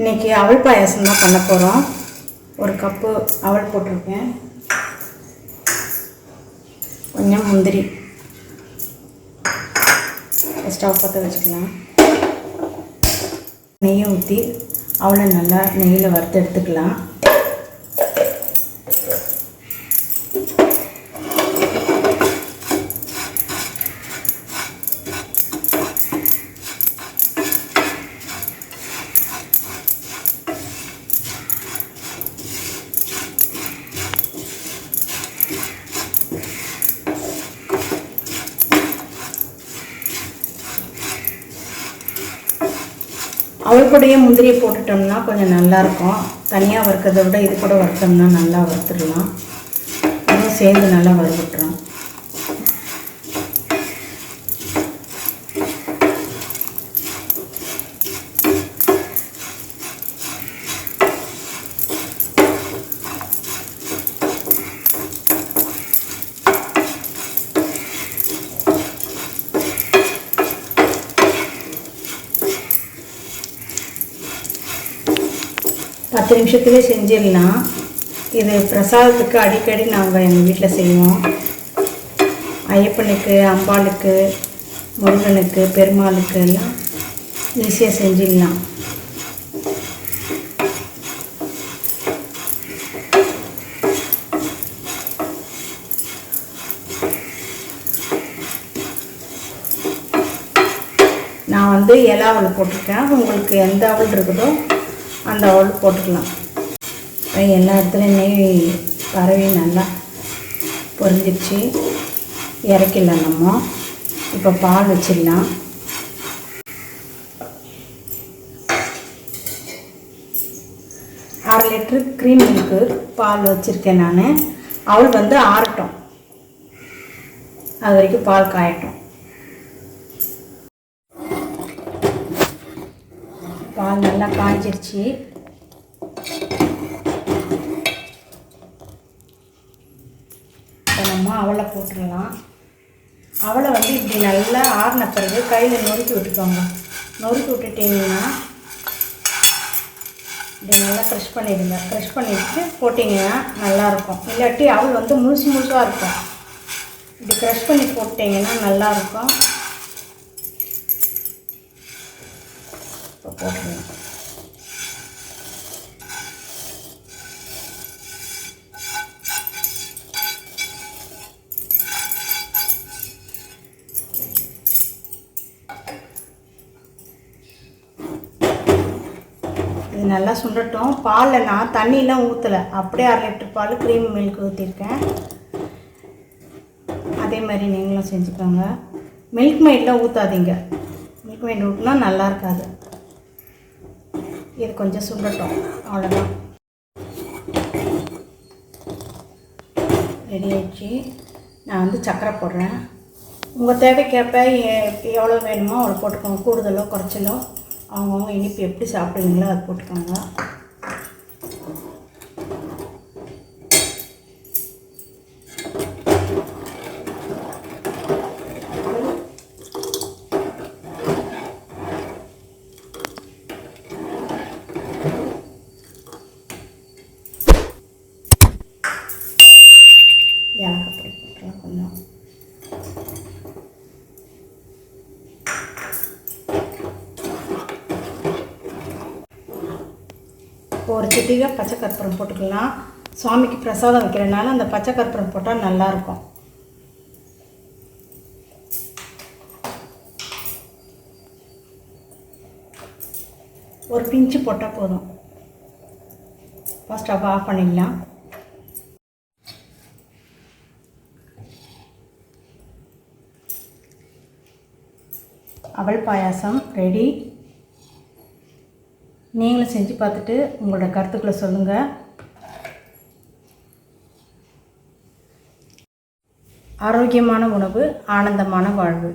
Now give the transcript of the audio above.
இன்றைக்கி அவல் பாயாசம் தான் பண்ண போகிறோம் ஒரு கப்பு அவல் போட்டிருக்கேன். கொஞ்சம் முந்திரி. ஸ்டவ் பற்ற வச்சுக்கலாம். நெய்யை ஊற்றி அவளை நல்லா நெய்யில் வறுத்து எடுத்துக்கலாம். அவள் கூடயே முந்திரியை போட்டுட்டோம்னா கொஞ்சம் நல்லாயிருக்கும் தனியாக வறுக்கிறத விட இது கூட வறுத்தோம்னா நல்லா வறுத்துடலாம். அதுவும் சேர்ந்து நல்லா வறுபட்டுரும் பத்து நிமிஷத்துலேயே செஞ்சிடலாம். இது பிரசாதத்துக்கு அடிக்கடி நாங்கள் எங்கள் வீட்டில் செய்வோம். ஐயப்பனுக்கு அம்பாளுக்கு முருகனுக்கு பெருமாளுக்கு எல்லாம் ஈஸியாக செஞ்சிடலாம். நான் வந்து இலை போட்டிருக்கேன். உங்களுக்கு எந்த அவள் இருக்குதோ அந்த அவள் போட்டுக்கலாம். இப்போ எல்லா இடத்துலையும் நெய் பரவி நல்லா பொரிஞ்சிடுச்சு இறக்கிடலாம் நம்ம. இப்போ பால் வச்சிடலாம். அரை லிட்ரு க்ரீம் மில்க்கு பால் வச்சுருக்கேன் நான். அவள் வந்து ஆறட்டும். அது வரைக்கும் பால் காயட்டும். பால் நல்லா காய்ச்சிருச்சு. இப்போ நம்ம அவளை போட்டுடலாம். அவளை வந்து இப்படி நல்லா ஆறின பிறகு கையில் நொறுக்கி விட்டுக்கோங்க. நொறுக்கி விட்டுட்டிங்கன்னா இப்படி நல்லா க்ரஷ் பண்ணிடுங்க. க்ரஷ் பண்ணிவிட்டு போட்டிங்கன்னா நல்லாயிருக்கும். இல்லாட்டி அவள் வந்து முழுசு முழுசாக இருக்கும். இப்படி க்ரஷ் பண்ணி போட்டிங்கன்னா நல்லாயிருக்கும். இப்போ இது நல்லா சுண்டட்டும். பாலில் நான் தண்ணியெலாம் ஊற்றலை அப்படியே அரை லிட்டர் பால் க்ரீம் மில்க் ஊற்றிருக்கேன் அதே மாதிரி நீங்களும் செஞ்சுக்கோங்க. மில்க் மெய்டெலாம் ஊற்றாதீங்க மில்க் மெய்ட் ஊற்றினா நல்லா இருக்காது. இது கொஞ்சம் சுண்டட்டும் அவ்வளோதான் ரெடி ஆயிடுச்சு. நான் வந்து சக்கரை போடுறேன். உங்கள் தேவைக்கேற்ப எவ்வளோ வேணுமோ அவ்வளோ போட்டுக்கோங்க. கூடுதலோ குறைச்சலோ அவங்கவுங்க இனிப்பு எப்படி சாப்பிடுவீங்களோ அது போட்டுக்கோங்க. கொஞ்சம் இப்போ ஒரு சிட்டிகை பச்சை கற்பூரம் போட்டுக்கலாம். சுவாமிக்கு பிரசாதம் வைக்கிறனால அந்த பச்சை கற்பூரம் போட்டால் நல்லாயிருக்கும் ஒரு பிஞ்சு போட்டால் போதும். ஃபஸ்ட் ஆஃப் பண்ணிடலாம். அவள் பாயாசம் ரெடி நீங்களும் செஞ்சு பார்த்துட்டு உங்களோட கருத்துக்களை சொல்லுங்கள் ஆரோக்கியமான உணவு ஆனந்தமான வாழ்வு.